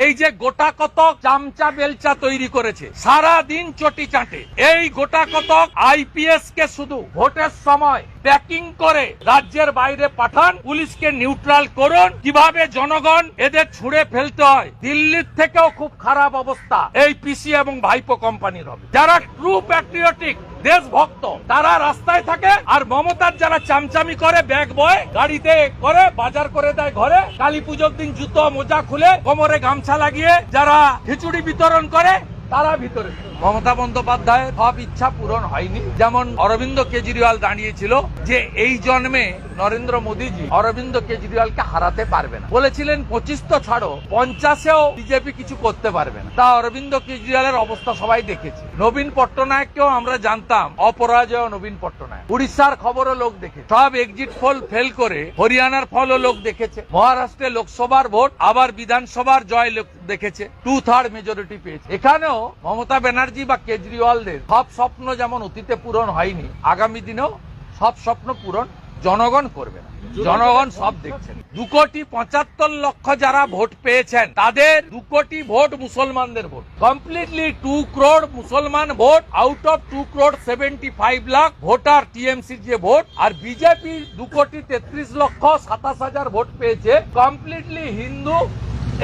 এই যে গোটা কতক চামচা বেলচা তৈরি করেছে সারা দিন চটি চাটে। এই গোটা কতক আইপিএস কে শুধু ভোটের সময় প্যাকিং করে রাজ্যের বাইরে পাঠান, পুলিশকে নিউট্রাল করুন। কীভাবে জনগণ এদের ছুড়ে ফেলতে হয়? দিল্লির থেকেও খুব খারাপ অবস্থা। এই পিসি এবং ভাইপো কোম্পানির হবে। যারা ট্রু প্যাট্রিয়টিক দেশভক্ত, তারা রাস্তায় থাকে আর মমতার যারা চামচামি করে, ব্যাগ বয়, গাড়িতে করে, বাজার করে দেয় ঘরে কালী পুজোর দিন জুতো মোজা খুলে কোমরে গামছা লাগিয়ে যারা খিচুড়ি বিতরণ করে তারা ভিতরে। মমতা বন্দ্যোপাধ্যায় সব ইচ্ছা পূরণ হয়নি। যেমন অরবিন্দ কেজরিওয়াল দাঁড়িয়েছিল যে এই জন্মে নরেন্দ্র মোদীজি অরবিন্দ কেজরিওয়ালকে হারাতে পারবে না। বলেছিলেন, পঁচিশ তো ছাড়ো, পঞ্চাশেও বিজেপি কিছু করতে পারবে না। তা অরবিন্দ কেজরিওয়ালের অবস্থা সবাই দেখেছে। নবীন পট্টনায়ককেও আমরা জানতাম, অপরাজয় নবীন পট্টনায়ক। উড়িষ্যার খবরও লোক দেখে, সব এক্সিট পোল ফেল করে হরিয়ানার ফলও লোক দেখেছে। মহারাষ্ট্রে লোকসভার ভোট, আবার বিধানসভার জয় লোক দেখেছে। টু থার্ড মেজরিটি পেয়েছে। এখানেও মমতা ব্যানার্জি বা কেজরিওয়ালদের সব স্বপ্ন যেমন অতীতে পূরণ হয়নি, আগামী দিনেও সব স্বপ্ন পূরণ জনগণ করবে না। জনগণ সব দেখছেন। দু কোটি পঁচাত্তর লক্ষ যারা ভোট পেয়েছেন, তাদের দু কোটি ভোট মুসলমানদের ভোট। কমপ্লিটলি টু ক্রোড মুসলমান vote out of two crore seventy five lakh voter টিএমসির যে ভোট, আর বিজেপি দু কোটি তেত্রিশ লক্ষ সাতাশ হাজার ভোট পেয়েছে। কমপ্লিটলি হিন্দু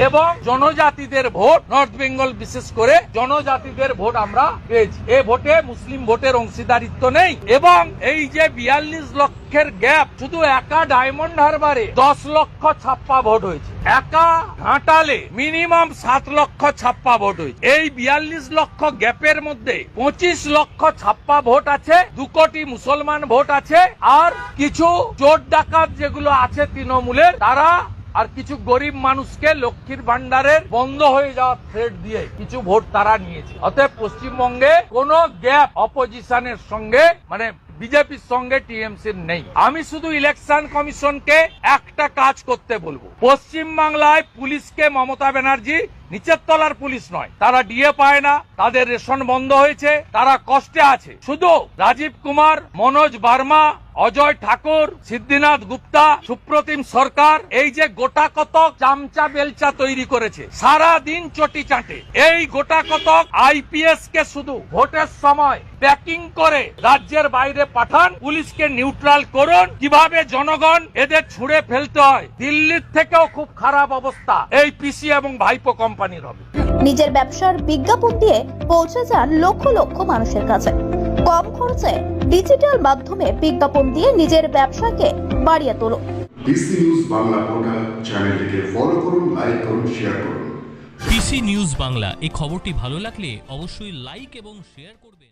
এবং জনজাতিদের ভোট নর্থ বেঙ্গল বিশেষ করে জনজাতিদের ভোট আমরা পেয়েছি। এ ভোটে মুসলিম ভোটের অংশীদারিত্ব নেই এবং এই যে বিয়াল্লিশ লক্ষের গ্যাপ, শুধু একা ডায়মন্ড হারবারে দশ লক্ষ ছাপ্পা ভোট হয়েছে। একা ঘাটালে মিনিমাম সাত লক্ষ ছাপ্পা ভোট হয়েছে। এই বিয়াল্লিশ লক্ষ গ্যাপের মধ্যে পঁচিশ লক্ষ ছাপ্পা ভোট আছে, দু কোটি মুসলমান ভোট আছে, আর কিছু চোর ডাকাত যেগুলো আছে তৃণমূলের, তারা আর কিছু গরিব মানুষকে লক্ষ্মীর ভান্ডারের বন্ধ হয়ে যাওয়ার থ্রেট দিয়ে কিছু ভোট তারা নিয়েছে। অতএব পশ্চিমবঙ্গে কোন গ্যাপ অপোজিশনের সঙ্গে মানে বিজেপির সঙ্গে টিএমসির নেই। আমি শুধু ইলেকশন কমিশনকে একটা কাজ করতে বলব। পশ্চিম বাংলায় পুলিশকে মমতা ব্যানার্জি নিচের তলার পুলিশ নয়। তারা ডিএ পায় না, তাদের রেশন বন্ধ হয়েছে, তারা কষ্টে আছে। শুধু রাজীব কুমার, মনোজ বার্মা অজয় ঠাকুর, সিদ্ধিনাথ গুপ্তা, সুপ্রতিম সরকার, এই যে গোটা কতক চামচা বেলচা তৈরি করেছে, সারা দিন চটি চাটে। এই গোটা কতক আইপিএস কে শুধু ভোটের সময় প্যাকিং করে রাজ্যের বাইরে পাঠান, পুলিশকে নিউট্রাল করুন, কীভাবে জনগণ এদের ছুড়ে ফেলতে হয়, দিল্লির থেকেও খুব খারাপ অবস্থা, এই পিসি এবং ভাইপো কোম্পানির হবে। নিজের ব্যবসার বিজ্ঞাপন দিয়ে পৌঁছে যান লক্ষ লক্ষ মানুষের কাছে। কম খরচে ডিজিটাল মাধ্যমে বিজ্ঞাপন দিয়ে নিজের ব্যবসাকে বাড়িয়ে তোলো। ডিসি নিউজ বাংলা পোর্টাল চ্যানেলটিকে ফলো করুন লাইক করুন শেয়ার করুন। ডিসি নিউজ বাংলা এই খবরটি ভালো লাগলে অবশ্যই লাইক এবং শেয়ার করবেন।